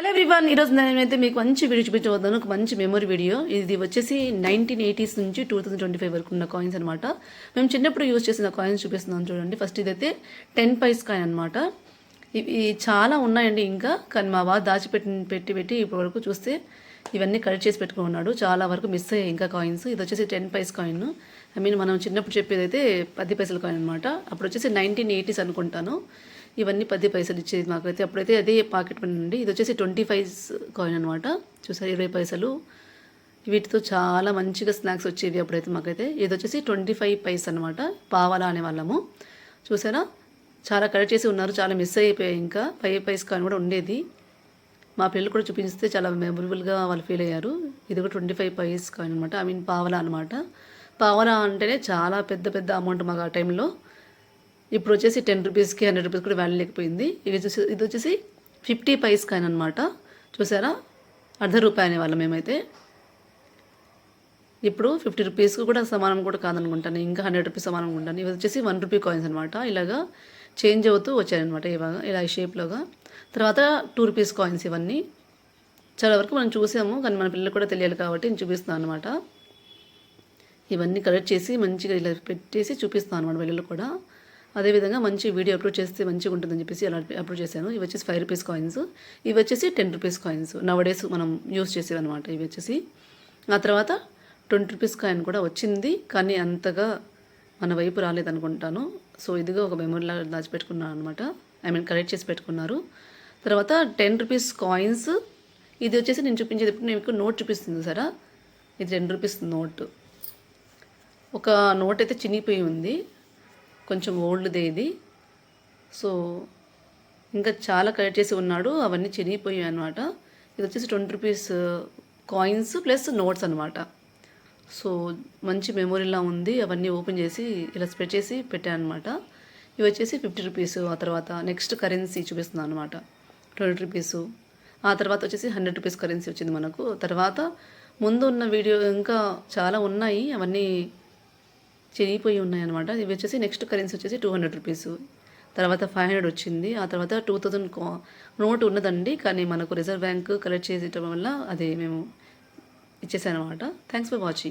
Hello everyone ఈరోజు నేనైతే మీకు మంచి వీడియో చూపించబోతున్నాను. ఒక మంచి మెమరీ వీడియో ఇది వచ్చేసి నైన్టీన్ ఎయిటీస్ నుంచి టూ థౌసండ్ ట్వంటీ ఫైవ్ వరకు ఉన్న కాయిన్స్ అనమాట మేము చిన్నప్పుడు యూజ్ చేసిన కాయిన్స్ చూపిస్తున్నాను చూడండి. ఫస్ట్ ఇదైతే టెన్ పైస్ కాయిన్ అనమాట ఇవి చాలా ఉన్నాయండి ఇంకా. కానీ మా వారు దాచిపెట్టి పెట్టి పెట్టి ఇప్పటి వరకు చూస్తే ఇవన్నీ కలెక్ట్ చేసి పెట్టుకుని ఉన్నాడు. చాలా వరకు మిస్ అయ్యాయి ఇంకా కాయిన్స్. ఇది వచ్చేసి ten paise coin. I mean మనం చిన్నప్పుడు చెప్పేది అయితే పది పైసల కాయిన్ అనమాట అప్పుడు వచ్చేసి నైన్టీన్ ఎయిటీస్ అనుకుంటాను. ఇవన్నీ పది పైసలు ఇచ్చేది మాకైతే. అప్పుడైతే అదే పాకెట్ మనీ అండి. ఇది వచ్చేసి ట్వంటీ ఫైవ్ కాయిన్ అనమాట చూసారు ఇరవై పైసలు. వీటితో చాలా మంచిగా స్నాక్స్ వచ్చేవి అప్పుడైతే మాకైతే. ఇది వచ్చేసి ట్వంటీ ఫైవ్ పైస్ అనమాట పావాలా అనే వాళ్ళము. చూసారా? చాలా కలెక్ట్ చేసి ఉన్నారు చాలా మిస్ అయిపోయాయి ఇంకా. ఫైవ్ పైస్ కాయిన్ కూడా ఉండేది. మా పిల్లలు కూడా చూపించితే చాలా మెమొరబుల్గా వాళ్ళు ఫీల్ అయ్యారు. ఇది కూడా ట్వంటీ ఫైవ్ పైస్ కాయిన్ అనమాట ఐ మీన్ పావలా అనమాట పావలా అంటేనే చాలా పెద్ద పెద్ద అమౌంట్ మాకు ఆ టైంలో ఇప్పుడు వచ్చేసి టెన్ రూపీస్కి హండ్రెడ్ రూపీస్ కూడా వాల్యూ లేకపోయింది. ఇది వచ్చేసి ఇది వచ్చేసి ఫిఫ్టీ పైస్ కాయిన్ అనమాట చూసారా? అర్ధ రూపాయి అనేవాళ్ళం మేమైతే. ఇప్పుడు ఫిఫ్టీ రూపీస్కి కూడా సమానం కూడా కాదనుకుంటాను. ఇంకా హండ్రెడ్ రూపీస్ సమానం ఉంటాను ఇవి వచ్చేసి వన్ రూపీ కాయిన్స్ అనమాట ఇలాగా చేంజ్ అవుతూ వచ్చాయన్నమాట ఇవాగ ఇలా ఈ షేప్లోగా తర్వాత టూ రూపీస్ కాయిన్స్ ఇవన్నీ. చాలా వరకు మనం చూసాము కానీ మన పిల్లలు కూడా తెలియాలి కాబట్టి నేను చూపిస్తాను అనమాట ఇవన్నీ కలెక్ట్ చేసి మంచిగా ఇలా పెట్టేసి చూపిస్తాను అనమాట పిల్లలు కూడా. అదేవిధంగా మంచి వీడియో అప్లోడ్ చేస్తే మంచిగా ఉంటుందని చెప్పేసి అలా అప్లోడ్ చేశాను. ఇవి వచ్చేసి ఫైవ్ రూపీస్ కాయిన్స్ ఇవి వచ్చేసి టెన్ రూపీస్ కాయిన్స్ నవడేస్ మనం యూస్ చేసేవి అనమాట ఇవి వచ్చేసి. ఆ తర్వాత ట్వంటీ రూపీస్ కాయిన్ కూడా వచ్చింది కానీ అంతగా మన వైపు రాలేదనుకుంటాను. సో ఇదిగా ఒక మెమొరీలా దాచిపెట్టుకున్నాను అనమాట ఐ మీన్ కలెక్ట్ చేసి పెట్టుకున్నారు. తర్వాత టెన్ రూపీస్ కాయిన్స్ ఇది వచ్చేసి నేను చూపించేది ఇప్పుడు నేను నోట్ చూపిస్తుంది సరే ఇది టెన్ రూపీస్ నోట్ ఒక నోట్ అయితే చినిగిపోయి ఉంది. కొంచెం ఓల్డ్దే ఇది. సో ఇంకా చాలా కలెక్ట్ చేసి ఉన్నాడు. అవన్నీ చినిగిపోయాయి అనమాట ఇది వచ్చేసి twenty rupees coins plus notes అనమాట సో మంచి మెమొరీలా ఉంది. అవన్నీ ఓపెన్ చేసి ఇలా స్ప్రెడ్ చేసి పెట్టాను అనమాట ఇవి వచ్చేసి ఫిఫ్టీ రూపీస్ ఆ తర్వాత నెక్స్ట్ కరెన్సీ చూపిస్తున్నాను అనమాట ట్వంటీ రూపీస్. ఆ తర్వాత వచ్చేసి హండ్రెడ్ రూపీస్ కరెన్సీ వచ్చింది మనకు. తర్వాత ముందు ఉన్న వీడియో ఇంకా చాలా ఉన్నాయి. అవన్నీ చిరిగిపోయి ఉన్నాయి అనమాట ఇవి వచ్చేసి నెక్స్ట్ కరెన్సీ వచ్చేసి టూ హండ్రెడ్ రూపీస్. తర్వాత ఫైవ్ హండ్రెడ్ వచ్చింది. ఆ తర్వాత టూ థౌజండ్ నోట్ ఉన్నదండి కానీ మనకు రిజర్వ్ బ్యాంక్ కలెక్ట్ చేసేయటం వల్ల అది మేము ఇచ్చేసాను అనమాట థ్యాంక్స్ ఫర్ వాచింగ్